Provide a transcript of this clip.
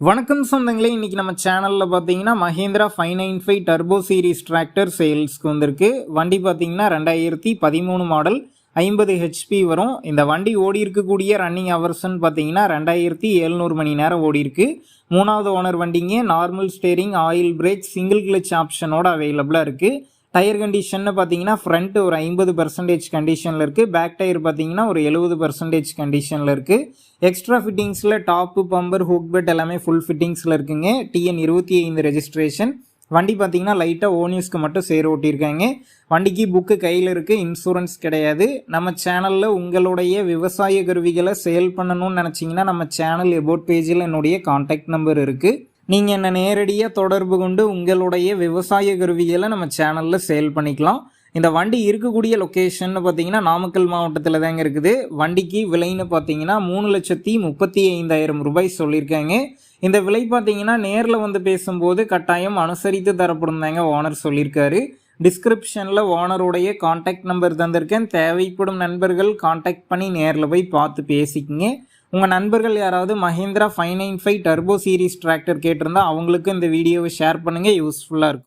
வணக்கம் சொந்தங்களே இன்றைக்கி நம்ம சேனலில் பார்த்தீங்கன்னா Mahindra five nine five turbo series tractor சேல்ஸ்க்கு வந்திருக்கு. வண்டி பார்த்தீங்கன்னா ரெண்டாயிரத்தி பதிமூணு மாடல் ஐம்பது ஹெச்பி வரும். இந்த வண்டி ஓடி இருக்கக்கூடிய ரன்னிங் ஹவர்ஸ்ன்னு பார்த்தீங்கன்னா ரெண்டாயிரத்தி எழுநூறு மணி நேரம் ஓடி இருக்கு. மூணாவது ஓனர் வண்டிங்க normal steering oil brake single clutch ஆப்ஷனோட அவைலபிளாக இருக்குது டயர் கண்டிஷன்னு பார்த்தீங்கன்னா ஃப்ரண்ட் ஒரு ஐம்பது பர்சன்டேஜ் கண்டிஷனில் இருக்குது பேக் டயர் பார்த்தீங்கன்னா ஒரு எழுபது பர்சன்டேஜ் கண்டிஷனில் இருக்குது எக்ஸ்ட்ரா ஃபிட்டிங்ஸில் டாப்பு பம்பர் ஹுக் பெட் எல்லாமே ஃபுல் ஃபிட்டிங்ஸில் இருக்குங்க. டிஎன் இருபத்தி ஐந்து ரெஜிஸ்ட்ரேஷன் வண்டி பார்த்தீங்கன்னா லைட்டாக ஓனியூஸ்க்கு மட்டும் சேர் ஓட்டியிருக்காங்க. வண்டிக்கு புக்கு கையில் இருக்குது இன்சூரன்ஸ் கிடையாது. நம்ம சேனலில் உங்களுடைய விவசாய கருவிகளை சேல் பண்ணணும்னு நினச்சிங்கன்னா நம்ம சேனல் எபோட் பேஜில் என்னுடைய காண்டாக்ட் நம்பர் இருக்குது நீங்கள் என்ன நேரடியாக தொடர்பு கொண்டு உங்களுடைய விவசாய கருவிகளை நம்ம சேனலில் சேல் பண்ணிக்கலாம். இந்த வண்டி இருக்கக்கூடிய லொக்கேஷன் பார்த்தீங்கன்னா நாமக்கல் மாவட்டத்தில் தாங்க இருக்குது. வண்டிக்கு விலைன்னு பார்த்தீங்கன்னா மூணு லட்சத்தி முப்பத்தி ஐந்தாயிரம் ரூபாய் சொல்லியிருக்காங்க. இந்த விலை பார்த்தீங்கன்னா நேரில் வந்து பேசும்போது கட்டாயம் அனுசரித்து தரப்படும் தாங்க ஓனர் சொல்லியிருக்காரு. டிஸ்கிரிப்ஷனில் ஓனருடைய காண்டாக்ட் நம்பர் தந்திருக்கேன். தேவைப்படும் நண்பர்கள் காண்டாக்ட் பண்ணி நேரில் போய் பார்த்து பேசிக்கங்க. உங்கள் நண்பர்கள் யாராவது Mahindra five nine five turbo series tractor கேட்டிருந்தா அவங்களுக்கு இந்த வீடியோவை ஷேர் பண்ணுங்கள் யூஸ்ஃபுல்லாக இருக்கும்.